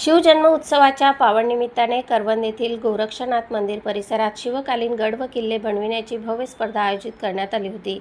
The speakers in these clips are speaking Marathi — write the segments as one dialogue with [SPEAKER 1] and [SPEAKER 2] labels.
[SPEAKER 1] शिवजन्म उत्सवाच्या पावननिमित्ताने करवंद येथील गोरक्षनाथ मंदिर परिसरात शिवकालीन गड व किल्ले बनविण्याची भव्य स्पर्धा आयोजित करण्यात आली होती.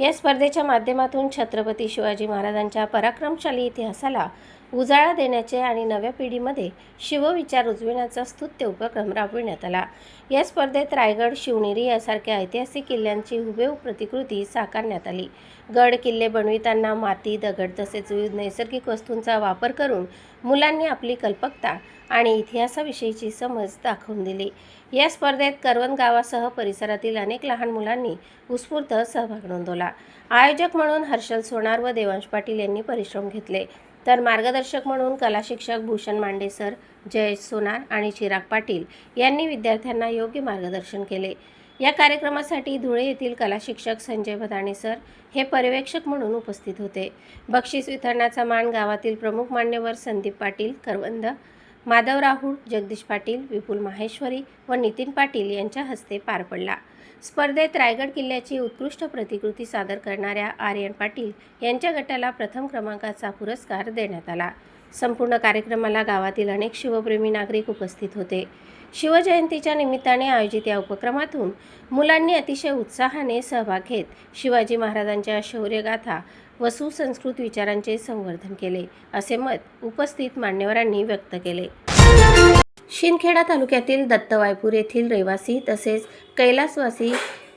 [SPEAKER 1] या स्पर्धेच्या माध्यमातून छत्रपती शिवाजी महाराजांच्या पराक्रमशाली इतिहासाला उजाळा देण्याचे आणि नव्या पिढीमध्ये शिवविचार रुजविण्याचा स्तुत्य उपक्रम राबविण्यात आला. या स्पर्धेत रायगड शिवनेरी यासारख्या ऐतिहासिक किल्ल्यांची हुबेहूब प्रतिकृती साकारण्यात आली. गड किल्ले बनविताना माती दगड तसेच विविध नैसर्गिक वस्तूंचा वापर करून मुलांनी आपली कल्पकता आणि इतिहासाविषयीची समज दाखवून दिली. या स्पर्धेत करवंद गावासह परिसरातील अनेक लहान मुलांनी उत्स्फूर्त सहभाग नोंदवला. आयोजक म्हणून हर्षल सोनार व देवांश पाटील यांनी परिश्रम घेतले. तर मार्गदर्शक म्हणून कलाशिक्षक भूषण मांडे सर जयेश सोनार आणि चिराग पाटील यांनी विद्यार्थ्यांना योग्य मार्गदर्शन केले. या कार्यक्रमासाठी धुळे येथील कलाशिक्षक संजय भदाणे सर हे पर्यवेक्षक म्हणून उपस्थित होते. बक्षीस वितरणाचा मान गावातील प्रमुख मान्यवर संदीप पाटील करवंद माधव राहुळ जगदीश पाटील विपुल माहेश्वरी व नितीन पाटील यांच्या हस्ते पार पडला. स्पर्धेत रायगड किल्ल्याची उत्कृष्ट प्रतिकृती सादर करणाऱ्या आर्यन पाटील यांच्या गटाला प्रथम क्रमांकाचा पुरस्कार देण्यात आला. संपूर्ण कार्यक्रमाला गावातील अनेक शिवप्रेमी नागरिक उपस्थित होते. शिवजयंतीच्या निमित्ताने आयोजित या उपक्रमातून मुलांनी अतिशय उत्साहाने सहभाग घेत शिवाजी महाराजांच्या शौर्यगाथा व सुसंस्कृत विचारांचे संवर्धन केले असे मत उपस्थित मान्यवरांनी व्यक्त केले. शिंदखेडा तालुक्यातील दत्तवायपूर येथील रहिवासी तसेच कैलासवासी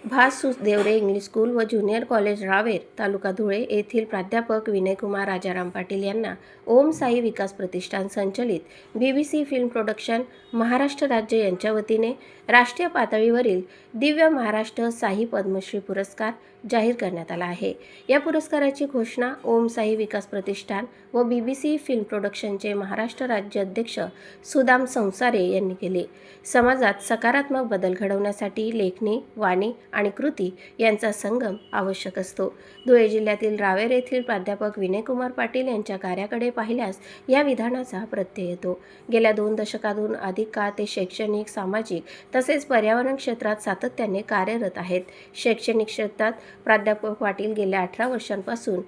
[SPEAKER 1] भास देवरे इंग्लिश स्कूल व ज्युनियर कॉलेज रावेर तालुका धुळे येथील प्राध्यापक विनयकुमार राजाराम पाटील यांना ओम साई विकास प्रतिष्ठान संचलित B B C film production Maharashtra राज्य यांच्या वतीने राष्ट्रीय पातळीवरील दिव्य महाराष्ट्र साई पद्मश्री पुरस्कार जाहीर करण्यात आला आहे. या पुरस्काराची घोषणा ओम साई विकास प्रतिष्ठान व बी बी सी फिल्म प्रोडक्शनचे महाराष्ट्र राज्य अध्यक्ष सुदाम संसारे यांनी केली. समाजात सकारात्मक बदल घडवण्यासाठी लेखणी वाणी आणि कृती यांचा संगम आवश्यक असतो. धुळे जिल्ह्यातील रावेर येथील प्राध्यापक विनयकुमार पाटील यांच्या कार्याकडे पाहिल्यास या विधानाचा प्रत्यय येतो. गेल्या दोन दशकातून अधिक काळ ते शैक्षणिक सामाजिक तसेच पर्यावरण क्षेत्रात सातत्याने कार्यरत आहेत. शैक्षणिक क्षेत्रात प्राध्यापक पाटील गेल्या अठरा वर्षांपासून.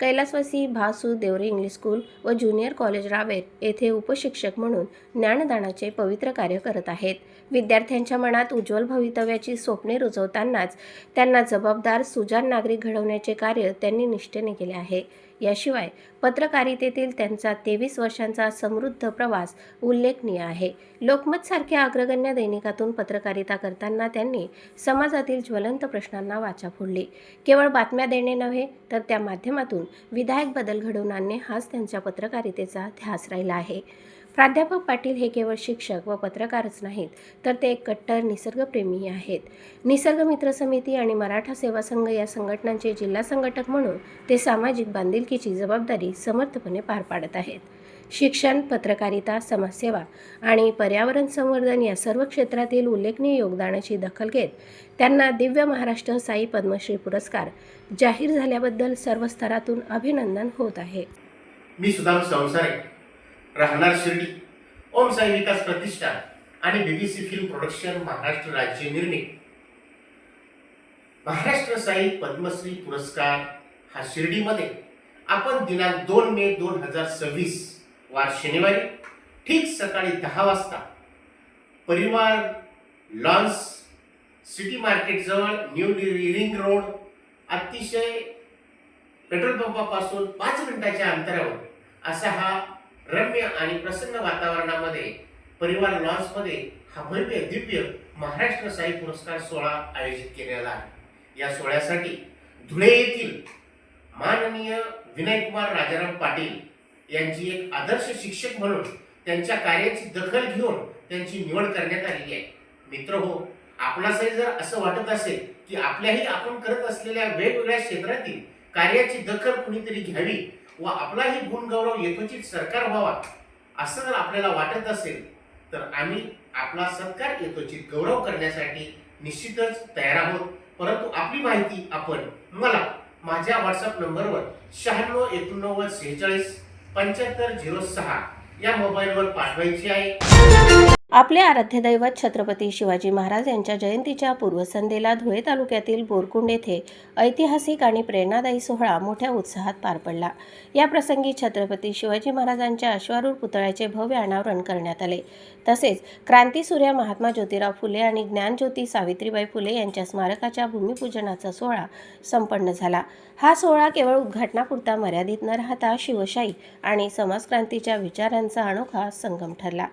[SPEAKER 1] कैलासवासी भासू देवरे इंग्लिश स्कूल व ज्युनियर कॉलेज रावेर येथे उपशिक्षक म्हणून ज्ञानदानाचे पवित्र कार्य करत आहेत. विद्यार्थ्यांच्या मनात उज्ज्वल भवितव्याची स्वप्ने रुजवतानाच त्यांना जबाबदार सुजाण नागरिक घडवण्याचे कार्य त्यांनी निष्ठेने केले आहे. याशिवाय पत्रकारितेतील त्यांचा तेवीस वर्षांचा समृद्ध प्रवास उल्लेखनीय आहे. लोकमत सारख्या अग्रगण्य दैनिकातून पत्रकारिता करताना त्यांनी समाजातील ज्वलंत प्रश्नांना वाचा फोडली. केवळ बातम्या देणे नव्हे तर त्या माध्यमातून विधायक बदल घडवून आणणे हाच त्यांच्या पत्रकारितेचा ध्यास राहिला आहे. प्राध्यापक पाटील हे केवळ शिक्षक व पत्रकारच नाहीत तर ते एक कट्टर निसर्गप्रेमी आहेत. निसर्ग मित्र समिती आणि मराठा सेवा संघ या संघटनांचे जिल्हा संघटक म्हणून ते सामाजिक बांधिलकीची जबाबदारी समर्थपणे पार पाडत आहेत. शिक्षण पत्रकारिता समाजसेवा आणि पर्यावरण संवर्धन या सर्व क्षेत्रातील उल्लेखनीय योगदानाची दखल घेत त्यांना दिव्य महाराष्ट्र साई पद्मश्री पुरस्कार जाहीर झाल्याबद्दल सर्व स्तरातून अभिनंदन होत आहे.
[SPEAKER 2] मी सुदाम संसारे राहणार शिर्डी. ओम साई विकास प्रतिष्ठान आणि बीबीसी फिल्म प्रोडक्शन महाराष्ट्र राज्य निर्मित. महाराष्ट्र साई पद्मश्री पुरस्कार हा शिर्डीमध्ये. आपण दिनांक दोन मे दोन हजार सव्वीस वार शनिवारी ठीक सकाळी दहा वाजता परिवार लॉन्स सिटी मार्केट जवळ न्यू रिंग रोड अतिशय पेट्रोल पंपापासून पाच मिनिटाच्या अंतरावर असा हा रम्य आणि प्रसन्न वातावरणामध्ये परिवार लॉन्समध्ये हा भव्य दिव्य महाराष्ट्र साई पुरस्कार सोहळा आयोजित केलेला आहे. या सोहळ्यासाठी धुळे येथील माननीय विनयकुमार राजाराम पाटील यांची एक आदर्श शिक्षक म्हणून त्यांच्या कार्याची दखल घेऊन त्यांची निवड करण्यात आलेली आहे. मित्र हो आपणासही जर असं वाटत असेल की आपल्याही आपण करत असलेल्या वेगवेगळ्या क्षेत्रातील कार्याची दखल कुणीतरी घ्यावी व आपलाही गुणगौरव यथोचित सरकार व्हावा असं जर आपल्याला वाटत असेल तर आम्ही आपला सत्कार यथोचित गौरव करण्यासाठी निश्चितच तयार आहोत. परंतु आपली माहिती आपण मला माझ्या व्हॉट्सअप नंबरवर शहाण्णव एकोणनव्वद सेहेचाळीस पंच्याहत्तर झिरो सहा या मोबाईलवर पाठवायची आहे.
[SPEAKER 1] आपले आराध्य दैवत छत्रपती शिवाजी महाराज यांच्या जयंतीच्या पूर्वसंध्येला धुळे तालुक्यातील बोरकुंड येथे ऐतिहासिक आणि प्रेरणादायी सोहळा मोठ्या उत्साहात पार पडला. या प्रसंगी छत्रपती शिवाजी महाराजांच्या अश्वारूढ पुतळ्याचे भव्य अनावरण करण्यात आले. तसेच क्रांतीसूर्य महात्मा ज्योतिराव फुले आणि ज्ञानज्योती सावित्रीबाई फुले यांच्या स्मारकाच्या भूमिपूजनाचा सोहळा संपन्न झाला. हा सोहळा केवळ उद्घाटनापुरता मर्यादित न राहता शिवशाही आणि समाजक्रांतीच्या विचारांचा अनोखा संगम ठरला.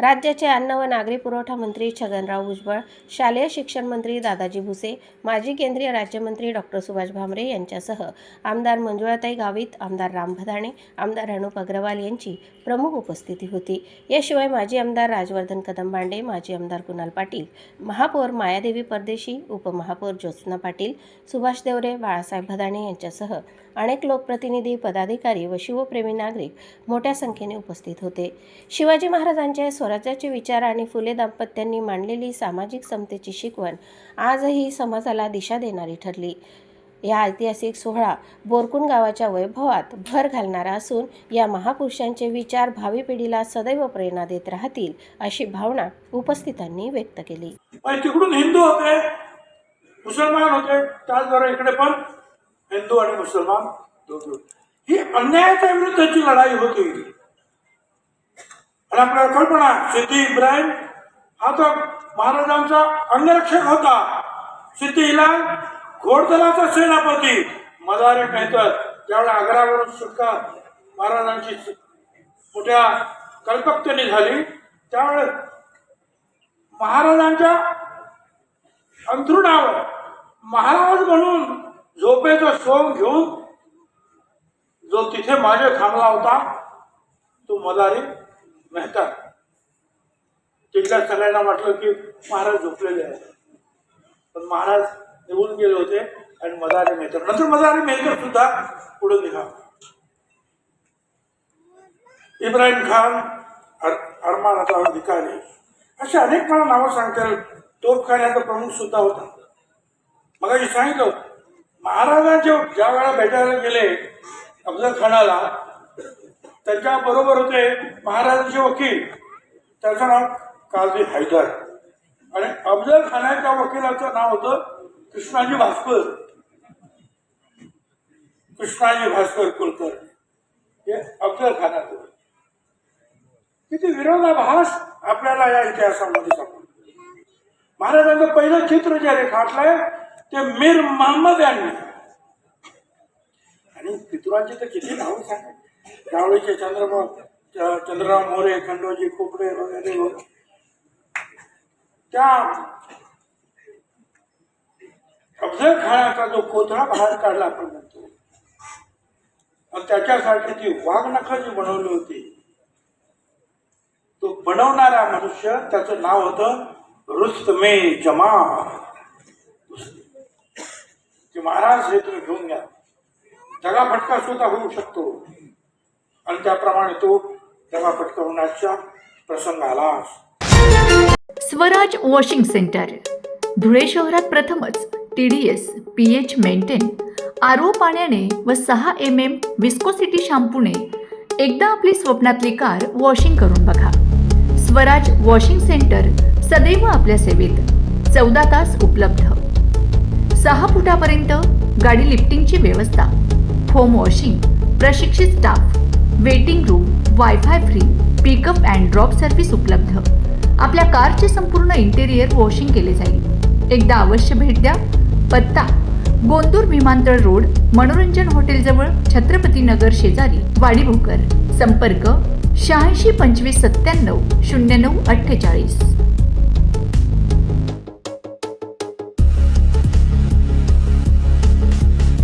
[SPEAKER 1] राज्याचे अन्न व नागरी पुरवठा मंत्री छगनराव भुजबळ शालेय शिक्षण मंत्री दादाजी भुसे माजी केंद्रीय राज्यमंत्री डॉक्टर सुभाष भामरे यांच्यासह आमदार मंजुळाताई गावित आमदार राम भदाणे आमदार अनुप अग्रवाल यांची प्रमुख उपस्थिती होती. याशिवाय माजी आमदार राजवर्धन कदमबांडे माजी आमदार कुणाल पाटील महापौर मायादेवी परदेशी उपमहापौर ज्योत्स्ना पाटील सुभाष देवरे बाळासाहेब भदाणे यांच्यासह अनेक लोकप्रतिनिधी पदाधिकारी व शिवप्रेमी नागरिक मोठ्या संख्येने उपस्थित होते. शिवाजी महाराजांचे स्वराज्याचे विचार आणि फुले दाम्पत्यांनी मांडलेली सामाजिक समतेची शिकवण आजही समाजाला दिशा देणारी ठरली. या ऐतिहासिक सोहळा बोरकुण गावाच्या वैभवात भर घालणारा असून या महापुरुषांचे विचार भावी पिढीला सदैव प्रेरणा देत राहतील अशी भावना उपस्थितांनी व्यक्त केली.
[SPEAKER 3] तिकडून हिंदू होते मुसलमान होते त्याचबरोबर इकडे पण हिंदू आणि मुसलमान दोघे ही अन्यायाच्या विरुद्धची लढाई होती. आणि आपल्याला कल्पना सिद्धी इब्राहिम हा तर महाराजांचा अंगरक्षक होता. सिद्धी घोडदलाचा सेनापती. मदारे मेहतर ज्यावेळेला आग्रावरून सुटका महाराजांची मोठ्या कल्पकतेने झाली. त्यावेळेस महाराजांच्या अंथरुणावर महाराज म्हणून झोपेचा शोध घेऊन जो तिथे माझे थांबला होता तो मदारी मेहता तिथल्या सगळ्यांना वाटलं की महाराज झोपलेले आहेत. पण महाराज निघून गेले होते आणि मदारी मेहतर नंतर मदारी मेहतर सुद्धा पुढे निघा इब्राहिम खान अर अरमानाचा अधिकारी असे अनेक मला नावं सांगता येईल तोफखान्याचा प्रमुख सुद्धा होता. मग सांगितलं महाराजांचे ज्या वेळा भेटायला गेले अफजल खानाला त्यांच्या बरोबर होते महाराजांचे वकील. त्याचं नाव काझी हैदर. आणि अफजल खानाच्या वकिलाचं नाव होतं कृष्णाजी भास्कर. कृष्णाजी भास्कर कुलकर. हे अफजल खानाचं किती विरोधाभास आपल्याला या इतिहासामध्ये सापडतो. महाराजांचं पहिलं चित्र जे रेखाटलंय ते मीर महम्मद यांनी. आणि पितुरांचे तर किती नाव सांगा त्यावेळीचे चंद्रबाब च- चंद्रराव मोरे खंडोजी खोपडे वगैरे त्या अफजल खानाचा जो कोथळा बाहेर काढला आपण म्हणतो आणि त्याच्यासाठी ती वाघनखं जी बनवली होती. तो बनवणारा मनुष्य त्याचं नाव होतं रुस्तमे जमा की महाराज हे तुम्ही घेऊन घ्या. दगा फटका सुद्धा होऊ शकतो. आणि त्याप्रमाणे तो दगा फटका होण्याचा प्रसंग आला
[SPEAKER 4] स्वराज वॉशिंग सेंटर. धुळे शहरात प्रथमच T D S P H maintain R O पाण्याने व सहा एम एम विस्कोसिटी शॅम्पूने एकदा आपली स्वप्नातली कार वॉशिंग करून बघा. स्वराज वॉशिंग सेंटर सदैव आपल्या सेवेत. चौदा तास उपलब्ध. सहा फुटापर्यंत गाडी लिफ्टिंगची व्यवस्था. होम वॉशिंग प्रशिक्षित staff waiting room wifi free pickup and drop service उपलब्ध. आपल्या कारचे संपूर्ण इंटेरियर वॉशिंग केले जाईल. एकदा अवश्य भेट द्या. पत्ता गोंदूर विमानतळ रोड मनोरंजन हॉटेलजवळ छत्रपती नगर शेजारी वाडी भोकर संपर्क शहाऐंशी पंचवीस सत्त्याण्णव शून्य नऊ अठ्ठेचाळीस.